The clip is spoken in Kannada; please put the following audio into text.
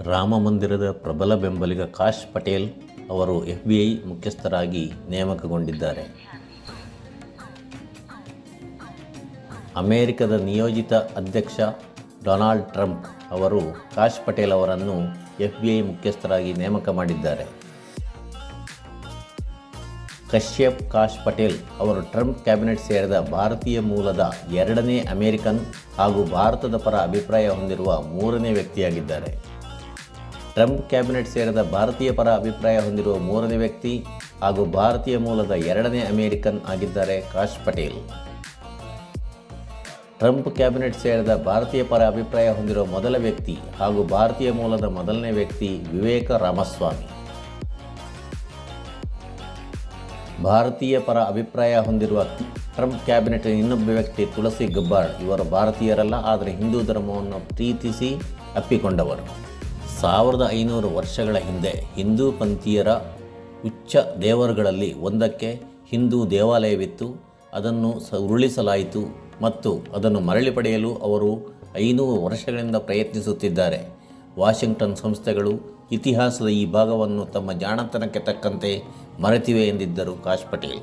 ರಾಮ ಮಂದಿರದ ಪ್ರಬಲ ಬೆಂಬಲಿಗ ಕಾಶ್ ಪಟೇಲ್ ಅವರು ಎಫ್ ಬಿ ಐ ಮುಖ್ಯಸ್ಥರಾಗಿ ನೇಮಕಗೊಂಡಿದ್ದಾರೆ. ಅಮೆರಿಕದ ನಿಯೋಜಿತ ಅಧ್ಯಕ್ಷ ಡೊನಾಲ್ಡ್ ಟ್ರಂಪ್ ಅವರು ಕಾಶ್ ಪಟೇಲ್ ಅವರನ್ನು ಎಫ್ ಬಿ ಐ ಮುಖ್ಯಸ್ಥರಾಗಿ ನೇಮಕ ಮಾಡಿದ್ದಾರೆ. ಕಶ್ಯಪ್ ಕಾಶ್ ಪಟೇಲ್ ಅವರು ಟ್ರಂಪ್ ಕ್ಯಾಬಿನೆಟ್ ಸೇರಿದ ಭಾರತೀಯ ಮೂಲದ ಎರಡನೇ ಅಮೆರಿಕನ್ ಹಾಗೂ ಭಾರತದ ಪರ ಅಭಿಪ್ರಾಯ ಹೊಂದಿರುವ ಮೂರನೇ ವ್ಯಕ್ತಿಯಾಗಿದ್ದಾರೆ. ಟ್ರಂಪ್ ಕ್ಯಾಬಿನೆಟ್ ಸೇರಿದ ಭಾರತೀಯ ಪರ ಅಭಿಪ್ರಾಯ ಹೊಂದಿರುವ ಮೂರನೇ ವ್ಯಕ್ತಿ ಹಾಗೂ ಭಾರತೀಯ ಮೂಲದ ಎರಡನೇ ಅಮೆರಿಕನ್ ಆಗಿದ್ದಾರೆ ಕಾಶ್ ಪಟೇಲ್. ಟ್ರಂಪ್ ಕ್ಯಾಬಿನೆಟ್ ಸೇರಿದ ಭಾರತೀಯ ಪರ ಅಭಿಪ್ರಾಯ ಹೊಂದಿರುವ ಮೊದಲ ವ್ಯಕ್ತಿ ಹಾಗೂ ಭಾರತೀಯ ಮೂಲದ ಮೊದಲನೇ ವ್ಯಕ್ತಿ ವಿವೇಕ ರಾಮಸ್ವಾಮಿ. ಭಾರತೀಯ ಪರ ಅಭಿಪ್ರಾಯ ಹೊಂದಿರುವ ಟ್ರಂಪ್ ಕ್ಯಾಬಿನೆಟ್ ಇನ್ನೊಬ್ಬ ವ್ಯಕ್ತಿ ತುಳಸಿ ಗಬ್ಬಾರ್ಡ್ ಇವರು ಭಾರತೀಯರಲ್ಲ, ಆದರೆ ಹಿಂದೂ ಧರ್ಮವನ್ನು ಪ್ರೀತಿಸಿ ಅಪ್ಪಿಕೊಂಡವರು. ಸಾವಿರದ ಐನೂರು ವರ್ಷಗಳ ಹಿಂದೆ ಹಿಂದೂ ಪಂಥೀಯರ ಉಚ್ಚ ದೇವರುಗಳಲ್ಲಿ ಒಂದಕ್ಕೆ ಹಿಂದೂ ದೇವಾಲಯವಿತ್ತು. ಅದನ್ನು ಸ, ಉರುಳಿಸಲಾಯಿತು ಮತ್ತು ಅದನ್ನು ಮರಳಿ ಪಡೆಯಲು ಅವರು ಐನೂರು ವರ್ಷಗಳಿಂದ ಪ್ರಯತ್ನಿಸುತ್ತಿದ್ದಾರೆ. ವಾಷಿಂಗ್ಟನ್ ಸಂಸ್ಥೆಗಳು ಇತಿಹಾಸದ ಈ ಭಾಗವನ್ನು ತಮ್ಮ ಜಾಣತನಕ್ಕೆ ತಕ್ಕಂತೆ ಮರೆತಿವೆ ಎಂದಿದ್ದರು ಕಾಶ್ ಪಟೇಲ್